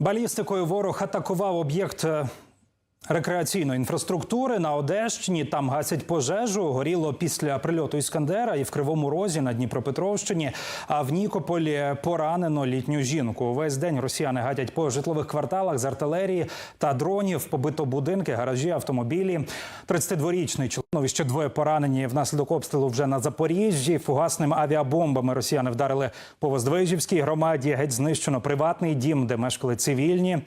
Балістикою ворог атакував об'єкт е, рекреаційної інфраструктури на Одещині. Там гасять пожежу. Горіло після прильоту Іскандера і в Кривому Розі на Дніпропетровщині. А в Нікополі поранено літню жінку. Увесь день росіяни гатять по житлових кварталах з артилерії та дронів. Побито будинки, гаражі, автомобілі. 32-річний чоловік, ще двоє поранені внаслідок обстрілу вже на Запоріжжі. Фугасними авіабомбами росіяни вдарили по Воздвижівській громаді. Геть знищено приватний дім, де мешкали цивільні.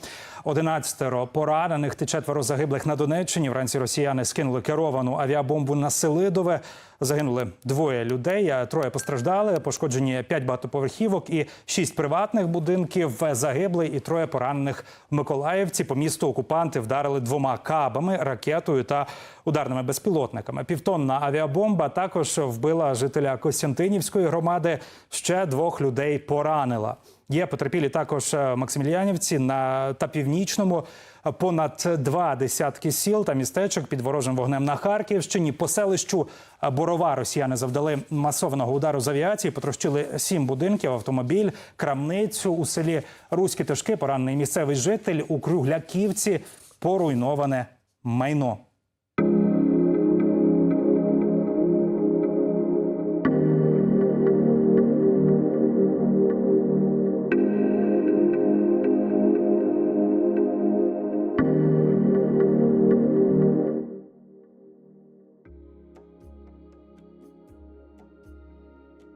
11 поранених та четверо загиблих на Донеччині. Вранці росіяни скинули керовану авіабомбу на Селидове. Загинули двоє людей, троє постраждали. Пошкоджені п'ять багатоповерхівок і шість приватних будинків. Загиблий і троє поранених в Миколаївці. По місту окупанти вдарили двома кабами, ракетою та ударними безпілотниками. Півтонна авіабомба також вбила жителя Костянтинівської громади. Ще двох людей поранила. Є потерпілі також е, Максимілянівці на та північному. Понад два десятки сіл та містечок під ворожим вогнем на Харківщині. По селищу Борова росіяни завдали масованого удару з авіації. Потрощили сім будинків, автомобіль, крамницю у селі Руські Тишки. Поранений місцевий житель у Кругляківці. Поруйноване майно.